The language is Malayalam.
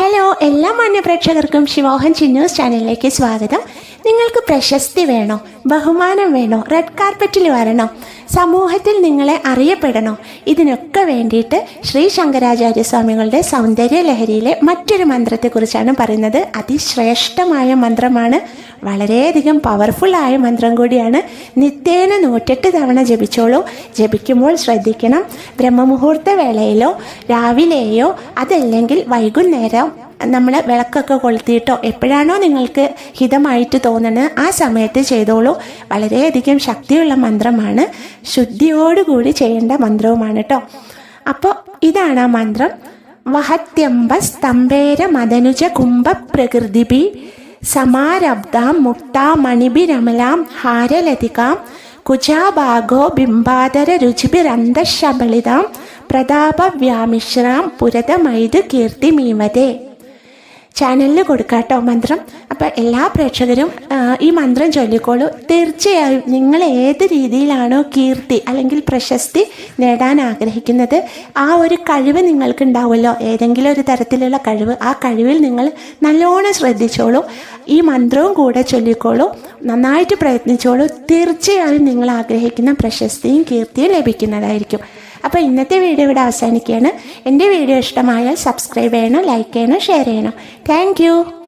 ഹലോ എല്ലാ മാന്യ പ്രേക്ഷകർക്കും ശിവോഹൻ ചിന്നൂസ് ചാനലിലേക്ക് സ്വാഗതം. നിങ്ങൾക്ക് പ്രശസ്തി വേണോ? ബഹുമാനം വേണോ? റെഡ് കാർപ്പറ്റിൽ വരണോ? സമൂഹത്തിൽ നിങ്ങളെ അറിയപ്പെടണോ? ഇതിനൊക്കെ വേണ്ടിയിട്ട് ശ്രീ ശങ്കരാചാര്യ സ്വാമികളുടെ സൗന്ദര്യ ലഹരിയിലെ മറ്റൊരു മന്ത്രത്തെക്കുറിച്ചാണ് പറയുന്നത്. അതിശ്രേഷ്ഠമായ മന്ത്രമാണ്. വളരെയധികം പവർഫുള്ളായ മന്ത്രം കൂടിയാണ്. നിത്യേന നൂറ്റെട്ട് തവണ ജപിച്ചോളൂ. ജപിക്കുമ്പോൾ ശ്രദ്ധിക്കണം. ബ്രഹ്മമുഹൂർത്ത വേളയിലോ രാവിലെയോ അതല്ലെങ്കിൽ വൈകുന്നേരം നമ്മൾ വിളക്കൊക്കെ കൊളുത്തിയിട്ടോ എപ്പോഴാണോ നിങ്ങൾക്ക് ഹിതമായിട്ട് തോന്നുന്നത് ആ സമയത്ത് ചെയ്തോളൂ. വളരെയധികം ശക്തിയുള്ള മന്ത്രമാണ്. ശുദ്ധിയോടുകൂടി ചെയ്യേണ്ട മന്ത്രവുമാണ് കേട്ടോ അപ്പോൾ ഇതാണ് ആ മന്ത്രം. വഹത്യംബ സ്തംഭേര മദനുജ കുംഭ പ്രകൃതിഭി സമാരബ്ധാം മുക്താമണിഭിരമലാം ഹാരലതികാം കുജാഭാഗോ ബിംബാതര രുചിഭിരന്തശബളിതാം പ്രതാപവ്യാമിശ്രാം പുരതമൈത് കീർത്തിമീമതേ ചാനലിൽ കൊടുക്കാട്ടോ മന്ത്രം. അപ്പം എല്ലാ പ്രേക്ഷകരും ഈ മന്ത്രം ചൊല്ലിക്കോളൂ. തീർച്ചയായും നിങ്ങൾ ഏത് രീതിയിലാണോ കീർത്തി അല്ലെങ്കിൽ പ്രശസ്തി നേടാൻ ആഗ്രഹിക്കുന്നത് ആ ഒരു കഴിവ് നിങ്ങൾക്ക് ഉണ്ടാവുമല്ലോ ഏതെങ്കിലും ഒരു തരത്തിലുള്ള കഴിവ് ആ കഴിവിൽ നിങ്ങൾ നല്ലോണം ശ്രദ്ധിച്ചോളൂ. ഈ മന്ത്രവും കൂടെ ചൊല്ലിക്കോളൂ. നന്നായിട്ട് പ്രയത്നിച്ചോളൂ. തീർച്ചയായും നിങ്ങൾ ആഗ്രഹിക്കുന്ന പ്രശസ്തിയും കീർത്തിയും ലഭിക്കുന്നതായിരിക്കും. അപ്പോൾ ഇന്നത്തെ വീഡിയോ ഇവിടെ അവസാനിക്കുകയാണ്. എന്റെ വീഡിയോ ഇഷ്ടമായാൽ സബ്സ്ക്രൈബ് ചെയ്യണം ലൈക്ക് ചെയ്യണം ഷെയർ ചെയ്യണം. താങ്ക്